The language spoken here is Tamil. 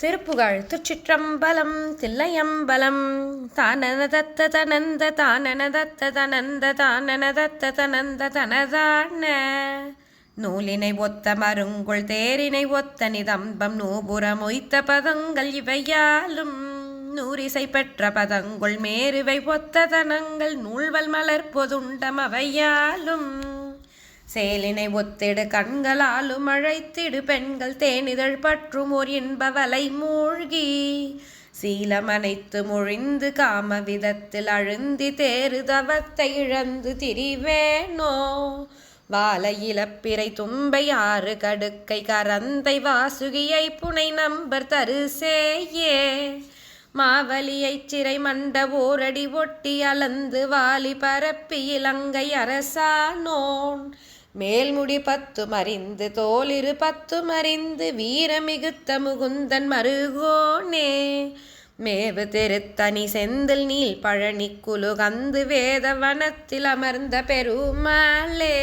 திருப்புகழ் திருச்சிற்றம்பலம் தில்லையம்பலம். தானனதத்த தனந்த தானனதத்த தனந்த தானனதத்த தனந்த தனதான. நூலினை ஒத்த மருங்குள் தேரினை ஒத்த நிதம்பம் நூபுரம் ஒய்த்த பதங்கள் இவையாலும். நூரிசை பெற்ற பதங்குள் மேருவை ஒத்த தனங்கள் நூல்வல் மலர் பொதுண்டம் அவையாலும். சேலினை ஒத்திடு கண்களாலும் அழைத்திடு பெண்கள் தேனிதழ் பற்றும் ஓர் இன்பவலை மூழ்கி. சீலமனைத்து முழிந்து காம விதத்தில் அழுந்தி தேறு தவத்தை இழந்து திரிவேனோ? வால தும்பை ஆறு கடுக்கை கரந்தை வாசுகியை புனை நம்பர் தருசேயே மாவலியை சிறை மண்ட ஓரடி ஒட்டி அலந்து வாலி பரப்பி இலங்கை அரசானோன். மேல்முடி பத்து மறிந்து தோலிரு பத்து மறிந்து வீரமிகுத்த முகுந்தன் மருகோனே. மேவு திருத்தனி செந்தில் நீல் பழனி குலுகந்து வேத வனத்தில் அமர்ந்த பெருமாளே.